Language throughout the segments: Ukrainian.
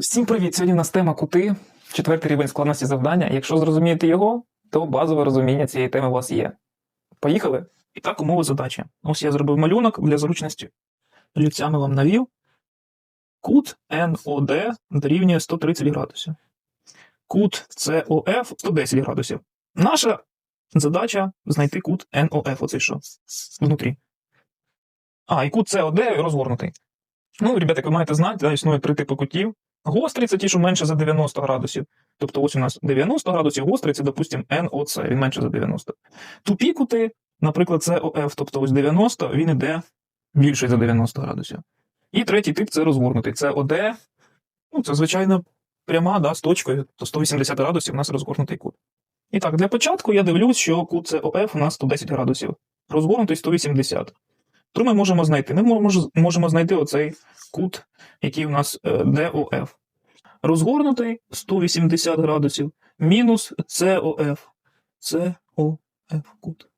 Всім привіт! Сьогодні у нас тема кути, четвертий рівень складності завдання. Якщо зрозумієте його, то базове розуміння цієї теми у вас є. Поїхали? І так, умови задачі. Ось я зробив малюнок для зручності. Олівцями вам навів. Кут NOD дорівнює 130 градусів. Кут COF 110 градусів. Наша задача знайти кут NOF, оцей що внутрі. А, і кут COD розгорнутий. Ну, ребята, як ви маєте знати, да, існує три типи кутів. Гострий це ті, що менше за 90 градусів. Тобто ось у нас 90 градусів, гострий це, допустимо, NOC, він менше за 90. Тупі кути, наприклад, COF, тобто ось 90, він іде більше за 90 градусів. І третій тип це розгорнутий. Це OD, ну, це звичайно пряма, да, з точкою, то 180 градусів у нас розгорнутий кут. І так, для початку я дивлюсь, що кут COF у нас 110 градусів, розгорнутий 180. То ми можемо знайти. Ми можемо знайти оцей кут, який у нас е, DOF. Розгорнутий 180 градусів мінус COF. COF кут.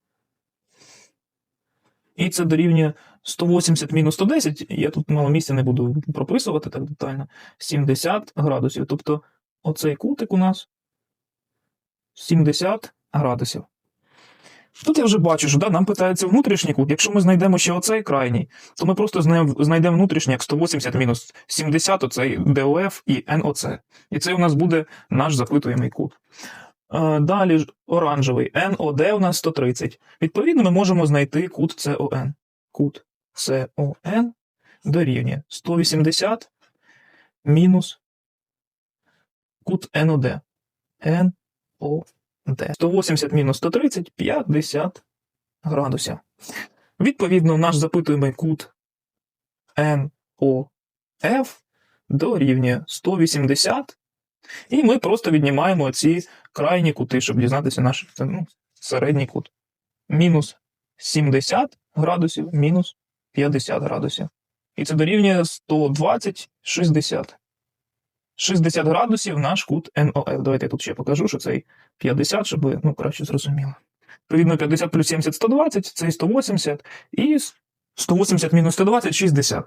І це дорівнює 180 мінус 110. Я тут мало місця не буду прописувати так детально. 70 градусів. Тобто оцей кутик у нас 70 градусів. Тут я вже бачу, що да, нам питається внутрішній кут. Якщо ми знайдемо ще оцей крайній, то ми просто знайдемо, внутрішній як 180 мінус 70, оцей DOF і NOC. І це у нас буде наш запитуємий кут. Е, Далі ж оранжевий NOD у нас 130. Відповідно, ми можемо знайти кут CON. Кут CON дорівнює 180 мінус кут NOD. NOD. 180 мінус 130 50 градусів. Відповідно, наш запитуємий кут NOF дорівнює 180. І ми просто віднімаємо ці крайні кути, щоб дізнатися наш ну, середній кут. Мінус 70 градусів, мінус 50 градусів. І це дорівнює 120 60. 60 градусів наш кут НОЛ. Давайте я тут ще покажу, що цей 50, щоб ну, краще зрозуміли. Відповідно, 50 плюс 70 120, цей 180, і 180 мінус 120 60.